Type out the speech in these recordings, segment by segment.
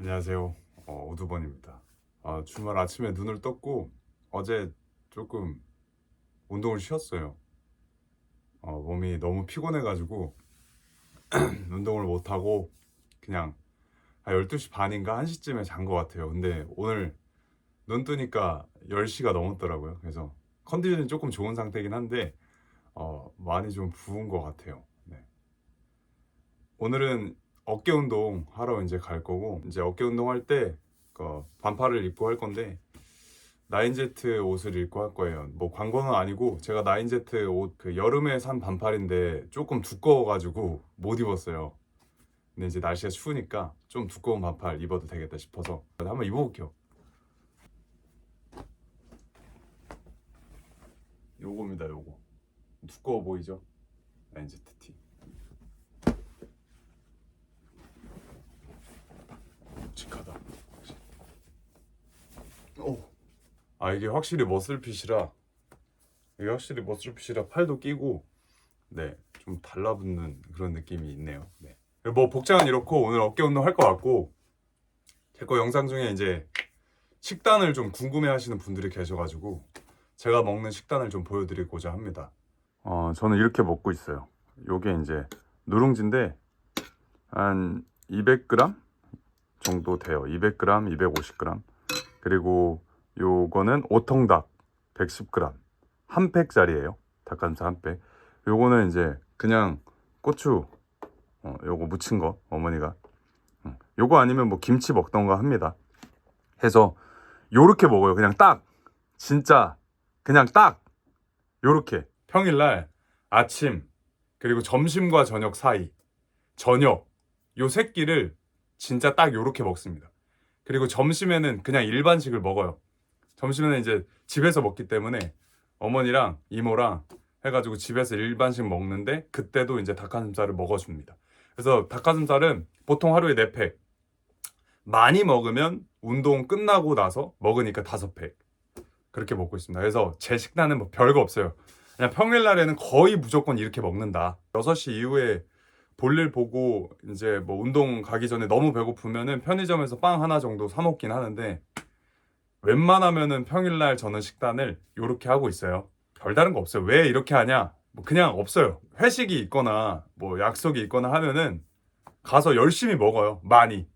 안녕하세요. 어, 오두번입니다. 아, 주말 아침에 눈을 떴고 어제 조금 운동을 쉬었어요. 어, 몸이 너무 피곤해가지고 운동을 못하고 그냥 한 12시 반인가 1시쯤에 잔 것 같아요. 근데 오늘 눈 뜨니까 10시가 넘었더라고요. 그래서 컨디션이 조금 좋은 상태이긴 한데 어, 많이 좀 부은 것 같아요. 네. 오늘은 어깨 운동 하러 이제 갈 거고 이제 어깨 운동 할때 그 반팔을 입고 할 건데 나인제트 옷을 입고 할 거예요. 뭐 광고는 아니고 제가 나인제트 옷 그 여름에 산 반팔인데 조금 두꺼워가지고 못 입었어요. 근데 이제 날씨가 추우니까 좀 두꺼운 반팔 입어도 되겠다 싶어서 한번 입어볼게요. 요겁니다, 요거. 두꺼워 보이죠? 나인제트 티. 묵직하다. 오. 아 이게 확실히 머슬핏이라 이게 확실히 머슬핏이라 팔도 끼고 네 좀 달라붙는 그런 느낌이 있네요. 네. 뭐 복장은 이렇고 오늘 어깨 운동 할 것 같고 제 거 영상 중에 이제 식단을 좀 궁금해하시는 분들이 계셔가지고 제가 먹는 식단을 좀 보여드리고자 합니다. 어 저는 이렇게 먹고 있어요. 요게 이제 누룽지인데 한 200g 정도 돼요. 200g, 250g. 그리고 요거는 오통닭 110g. 한 팩짜리예요. 닭가슴살 한 팩. 요거는 이제 그냥 고추 어, 요거 무친 거 어머니가. 음, 요거 아니면 뭐 김치 먹던가 합니다. 해서 요렇게 먹어요. 그냥 딱 진짜 그냥 딱 요렇게 평일날 아침 그리고 점심과 저녁 사이 저녁 요세 끼를 진짜 딱 요렇게 먹습니다. 그리고 점심에는 그냥 일반식을 먹어요. 점심에는 이제 집에서 먹기 때문에 어머니랑 이모랑 해가지고 집에서 일반식 먹는데 그때도 이제 닭가슴살을 먹어줍니다. 그래서 닭가슴살은 보통 하루에 4팩. 많이 먹으면 운동 끝나고 나서 먹으니까 5팩. 그렇게 먹고 있습니다. 그래서 제 식단은 뭐 별거 없어요. 그냥 평일 날에는 거의 무조건 이렇게 먹는다. 6시 이후에 볼일 보고 이제 뭐 운동 가기 전에 너무 배고프면은 편의점에서 빵 하나 정도 사 먹긴 하는데 웬만하면은 평일날 저는 식단을 이렇게 하고 있어요. 별다른 거 없어요. 왜 이렇게 하냐? 뭐 그냥 없어요. 회식이 있거나 뭐 약속이 있거나 하면은 가서 열심히 먹어요. 많이.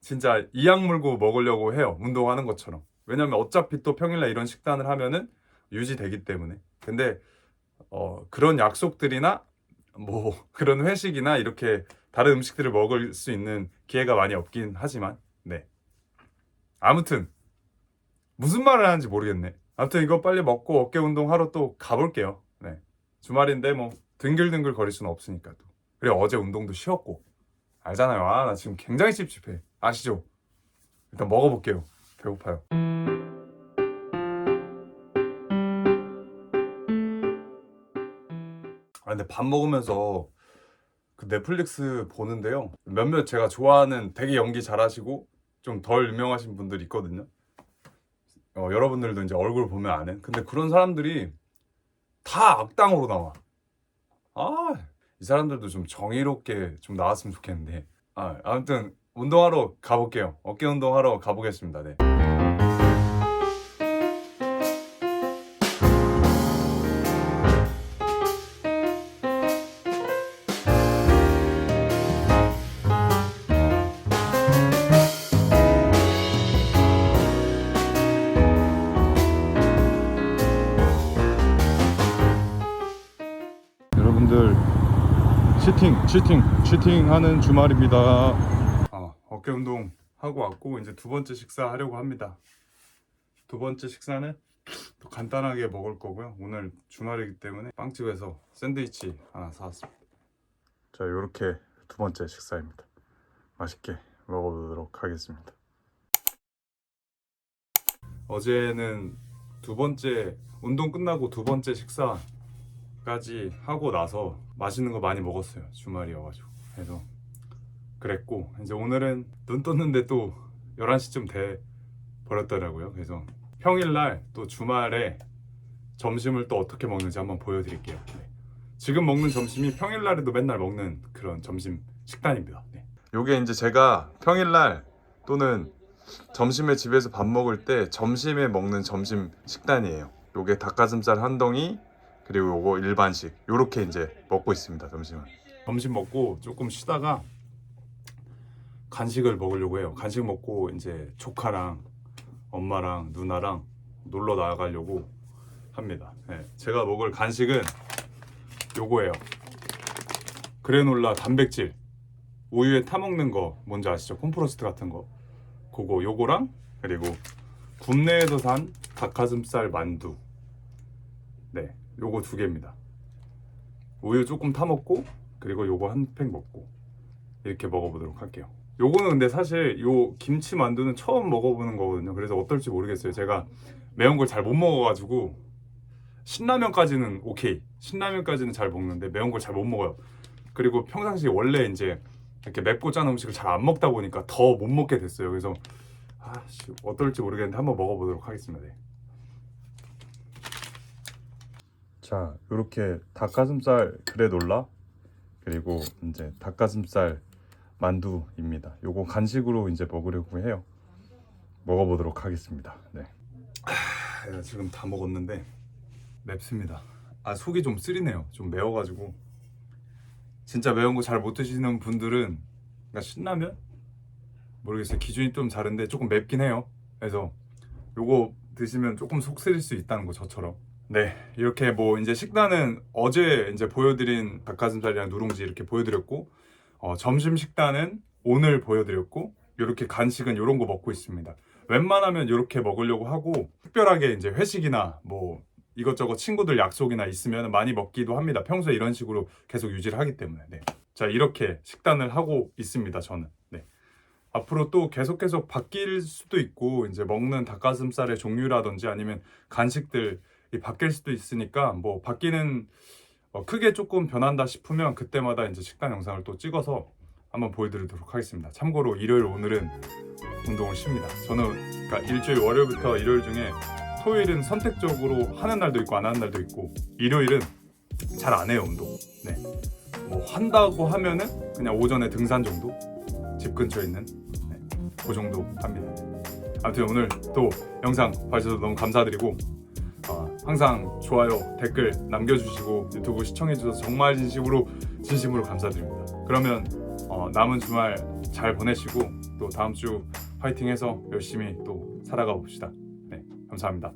진짜 이악 물고 먹으려고 해요. 운동하는 것처럼. 왜냐면 어차피 또 평일날 이런 식단을 하면은 유지되기 때문에. 근데 어, 그런 약속들이나 뭐 그런 회식이나 이렇게 다른 음식들을 먹을 수 있는 기회가 많이 없긴 하지만 네 아무튼 무슨 말을 하는지 모르겠네. 아무튼 이거 빨리 먹고 어깨 운동 하러 또 가볼게요. 네. 주말인데 뭐 뒹글뒹글 거릴 수는 없으니까 또. 그리고 어제 운동도 쉬었고. 알잖아요. 아 나 지금 굉장히 찝찝해. 아시죠? 일단 먹어볼게요. 배고파요. 아 근데 밥 먹으면서 그 넷플릭스 보는데요. 몇몇 제가 좋아하는 되게 연기 잘하시고 좀 덜 유명하신 분들 있거든요. 어, 여러분들도 이제 얼굴 보면 아는. 근데 그런 사람들이 다 악당으로 나와. 아, 이 사람들도 좀 정의롭게 좀 나왔으면 좋겠는데. 아, 아무튼 운동하러 가볼게요. 어깨 운동하러 가보겠습니다. 네. 치팅, 치팅, 치팅 하는 주말입니다. 아, 어깨 운동 하고 왔고 이제 두 번째 식사 하려고 합니다. 두 번째 식사는 또 간단하게 먹을 거고요. 오늘 주말이기 때문에 빵집에서 샌드위치 하나 사왔습니다. 자, 이렇게 두 번째 식사입니다. 맛있게 먹어보도록 하겠습니다. 어제는 두 번째 운동 끝나고 두 번째 식사 까지 하고 나서 맛있는 거 많이 먹었어요 주말이어가지고 그래서 그랬고 이제 오늘은 눈 떴는데 또 11시쯤 돼 버렸더라고요 그래서 평일날 또 주말에 점심을 또 어떻게 먹는지 한번 보여드릴게요 네. 지금 먹는 점심이 평일날에도 맨날 먹는 그런 점심 식단입니다 네. 요게 이제 제가 평일날 또 또는 점심에 집에서 밥 먹을 때 점심에 먹는 점심 식단이에요. 요게 닭가슴살 한 덩이 그리고 요거 일반식 요렇게 이제 먹고 있습니다. 점심은. 점심 먹고 조금 쉬다가 간식을 먹으려고 해요. 간식 먹고 이제 조카랑 엄마랑 누나랑 놀러 나가려고 합니다. 네, 제가 먹을 간식은 요거예요. 그래놀라 단백질 우유에 타 먹는 거 뭔지 아시죠? 콤프로스트 같은 거 그거 요거랑 그리고 국내에서 산 닭가슴살 만두 네 요거 두 개입니다. 우유 조금 타 먹고 그리고 요거 한 팩 먹고 이렇게 먹어보도록 할게요. 요거는 근데 사실 요 김치 만두는 처음 먹어보는 거거든요. 그래서 어떨지 모르겠어요. 제가 매운 걸 잘 못 먹어가지고 신라면까지는 오케이. 신라면까지는 잘 먹는데 매운 걸 잘 못 먹어요. 그리고 평상시에 원래 이제 이렇게 맵고 짠 음식을 잘 안 먹다 보니까 더 못 먹게 됐어요. 그래서 아씨 어떨지 모르겠는데 한번 먹어보도록 하겠습니다. 네. 자, 이렇게 닭가슴살 그래놀라 그리고 이제 닭가슴살 만두입니다. 요거 간식으로 이제 먹으려고 해요. 먹어보도록 하겠습니다. 네. 아, 지금 다 먹었는데 맵습니다. 아 속이 좀 쓰리네요. 좀 매워가지고 진짜 매운 거 잘 못 드시는 분들은 그러니까 신라면 모르겠어요. 기준이 좀 다른데 조금 맵긴 해요. 그래서 요거 드시면 조금 속 쓰릴 수 있다는 거 저처럼. 네, 이렇게 뭐 이제 식단은 어제 이제 보여드린 닭가슴살이랑 누룽지 이렇게 보여드렸고 어, 점심 식단은 오늘 보여드렸고 이렇게 간식은 이런 거 먹고 있습니다. 웬만하면 이렇게 먹으려고 하고 특별하게 이제 회식이나 뭐 이것저것 친구들 약속이나 있으면 많이 먹기도 합니다. 평소에 이런 식으로 계속 유지를 하기 때문에. 네. 자 이렇게 식단을 하고 있습니다. 저는. 네. 앞으로 또 계속 계속 바뀔 수도 있고 이제 먹는 닭가슴살의 종류라든지 아니면 간식들이 바뀔 수도 있으니까 뭐 바뀌는 어, 크게 조금 변한다 싶으면 그때마다 이제 식단 영상을 또 찍어서 한번 보여드리도록 하겠습니다. 참고로 일요일 오늘은 운동을 쉽니다. 저는 그러니까 일주일 월요일부터 일요일 중에 토요일은 선택적으로 하는 날도 있고 안 하는 날도 있고 일요일은 잘 안 해요 운동. 네. 뭐 한다고 하면은 그냥 오전에 등산 정도 집 근처에 있는 네. 그 정도 합니다. 아무튼 오늘 또 영상 봐주셔서 너무 감사드리고 어, 항상 좋아요 댓글 남겨주시고 유튜브 시청해주셔서 정말 진심으로 진심으로 감사드립니다. 그러면 어, 남은 주말 잘 보내시고 또 다음 주 파이팅해서 열심히 또 살아가 봅시다. 네, 감사합니다.